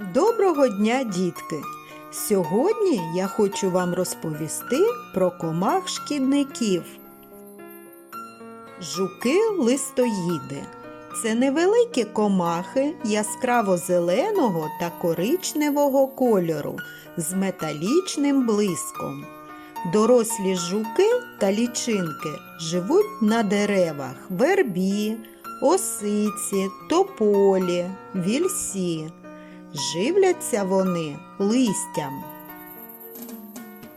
Доброго дня, дітки! Сьогодні я хочу вам розповісти про комах шкідників. Жуки листоїди. Це невеликі комахи яскраво зеленого та коричневого кольору з металічним блиском. Дорослі жуки та лічинки живуть на деревах вербі, осиці, тополі, вільсі. Живляться вони листям.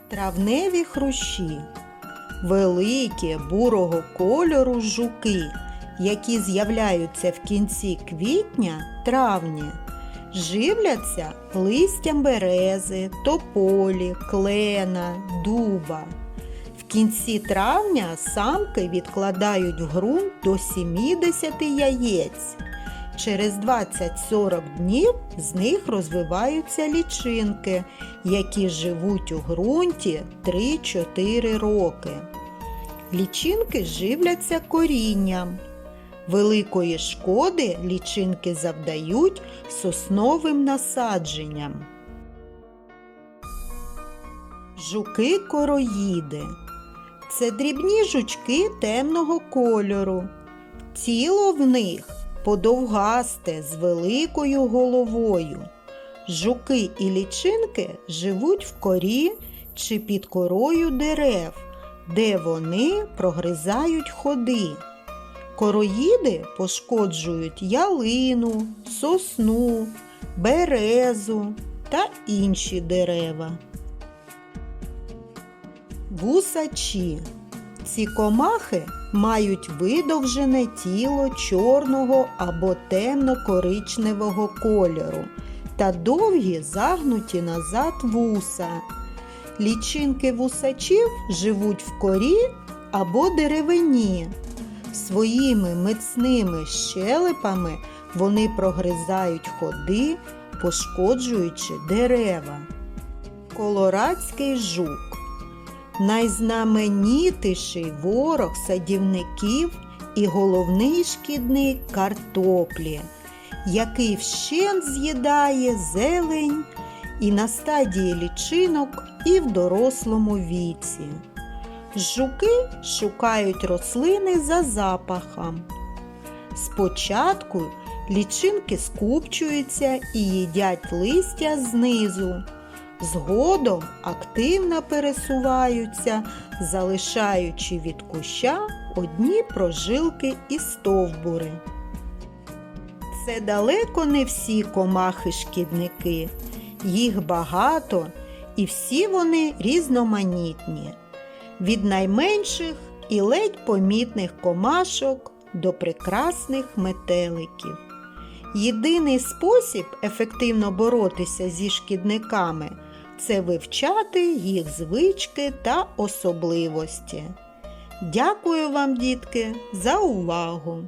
Травневі хрущі. Великі бурого кольору жуки, які з'являються в кінці квітня травні. Живляться листям берези, тополі, клена, дуба. В кінці травня самки відкладають в ґрунт до 70 яєць. Через 20-40 днів з них розвиваються лічинки, які живуть у ґрунті 3-4 роки. Лічинки живляться корінням. Великої шкоди лічинки завдають сосновим насадженням. Жуки короїди. Це дрібні жучки темного кольору. Тіло в них подовгасте з великою головою. Жуки і лічинки живуть в корі чи під корою дерев, де вони прогризають ходи. Короїди пошкоджують ялину, сосну, березу та інші дерева. Гусачі. Ці комахи мають видовжене тіло чорного або темно-коричневого кольору та довгі загнуті назад вуса. Лічинки вусачів живуть в корі або деревині. Своїми міцними щелепами вони прогризають ходи, пошкоджуючи дерева. Колорадський жук найзнаменітіший ворог садівників і головний шкідник картоплі, який вщент з'їдає зелень і на стадії лічинок, і в дорослому віці. Жуки шукають рослини за запахом. Спочатку лічинки скупчуються і їдять листя знизу. Згодом активно пересуваються, залишаючи від куща одні прожилки і стовбури. Це далеко не всі комахи-шкідники. Їх багато і всі вони різноманітні. Від найменших і ледь помітних комашок до прекрасних метеликів. Єдиний спосіб ефективно боротися зі шкідниками це вивчати їх звички та особливості. Дякую вам, дітки, за увагу!